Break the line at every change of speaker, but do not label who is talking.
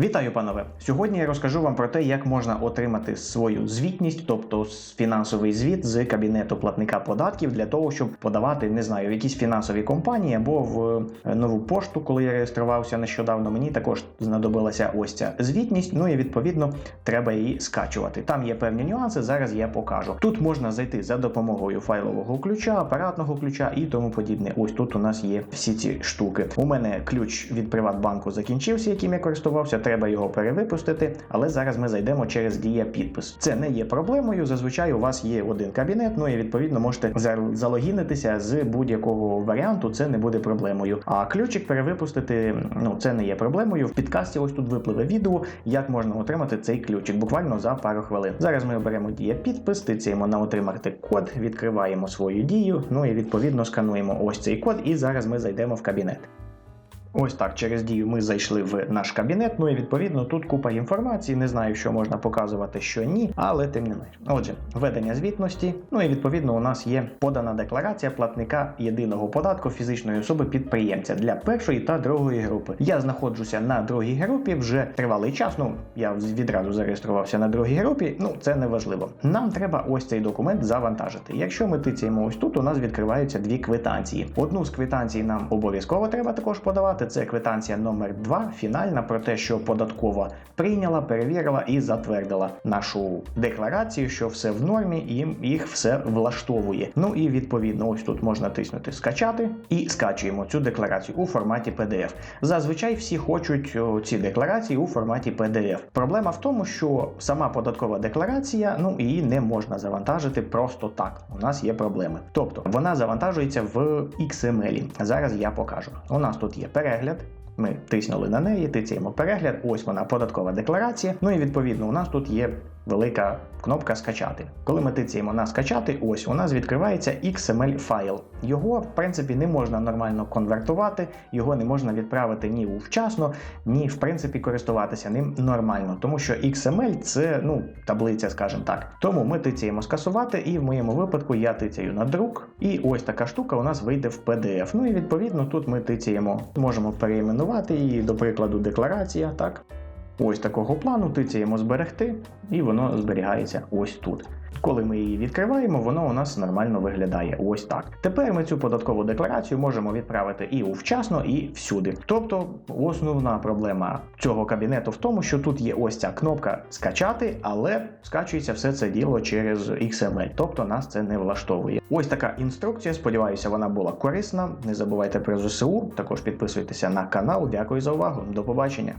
Вітаю, панове! Сьогодні я розкажу вам про те, як можна отримати свою звітність, тобто фінансовий звіт з кабінету платника податків для того, щоб подавати, не знаю, в якісь фінансові компанії або в е, нову пошту, коли я реєструвався нещодавно. Мені також знадобилася ось ця звітність. Ну і відповідно треба її скачувати. Там є певні нюанси. Зараз я покажу. Тут можна зайти за допомогою файлового ключа, апаратного ключа і тому подібне. Ось тут у нас є всі ці штуки. У мене ключ від Приватбанку закінчився, яким я користувався. Треба його перевипустити, але зараз ми зайдемо через дія підпис. Це не є проблемою. Зазвичай у вас є один кабінет. Ну і відповідно можете залогінитися з будь-якого варіанту. Це не буде проблемою. А ключик перевипустити ну це не є проблемою. В підкасті ось тут випливе відео, як можна отримати цей ключик буквально за пару хвилин. Зараз ми оберемо дія підпис, тицяємо на отримати код, відкриваємо свою дію. Ну і відповідно скануємо ось цей код, і зараз ми зайдемо в кабінет. Ось так, через дію ми зайшли в наш кабінет. Ну і відповідно тут купа інформації. Не знаю, що можна показувати, що ні, але тим не менш. Отже, ведення звітності. Ну і відповідно у нас є подана декларація платника єдиного податку фізичної особи підприємця для першої та другої групи. Я знаходжуся на другій групі вже тривалий час. Ну я відразу зареєструвався на другій групі. Ну це не важливо. Нам треба ось цей документ завантажити. Якщо ми тицяємо ось тут, у нас відкриваються дві квитанції. Одну з квитанцій нам обов'язково треба також подавати. Це квитанція номер 2 фінальна про те, що податкова прийняла, перевірила і затвердила нашу декларацію, що все в нормі, і їх все влаштовує. Ну і відповідно, ось тут можна тиснути скачати і скачуємо цю декларацію у форматі PDF. Зазвичай всі хочуть ці декларації у форматі PDF. Проблема в тому, що сама податкова декларація, ну її не можна завантажити просто так. У нас є проблеми. Тобто вона завантажується в XML. Зараз я покажу. У нас тут є перегляд. Ми тиснули на неї, тицяємо перегляд. Ось вона податкова декларація. Ну і відповідно у нас тут є велика кнопка скачати. Коли ми тицяємо на скачати, ось у нас відкривається XML файл. Його, в принципі, не можна нормально конвертувати, його не можна відправити ні у вчасно, ні в принципі користуватися ним нормально, тому що XML це ну таблиця, скажімо так. Тому ми тицяємо скасувати, і в моєму випадку я тицяю на друк, і ось така штука у нас вийде в PDF. Ну і відповідно тут ми тицяємо, можемо переіменувати її, до прикладу, декларація, так. Ось такого плану тицяємо зберегти, і воно зберігається ось тут. Коли ми її відкриваємо, воно у нас нормально виглядає ось так. Тепер ми цю податкову декларацію можемо відправити і у вчасно, і всюди. Тобто, основна проблема цього кабінету в тому, що тут є ось ця кнопка скачати, але скачується все це діло через XML, тобто нас це не влаштовує. Ось така інструкція. Сподіваюся, вона була корисна. Не забувайте про ЗСУ. Також підписуйтеся на канал. Дякую за увагу. До побачення.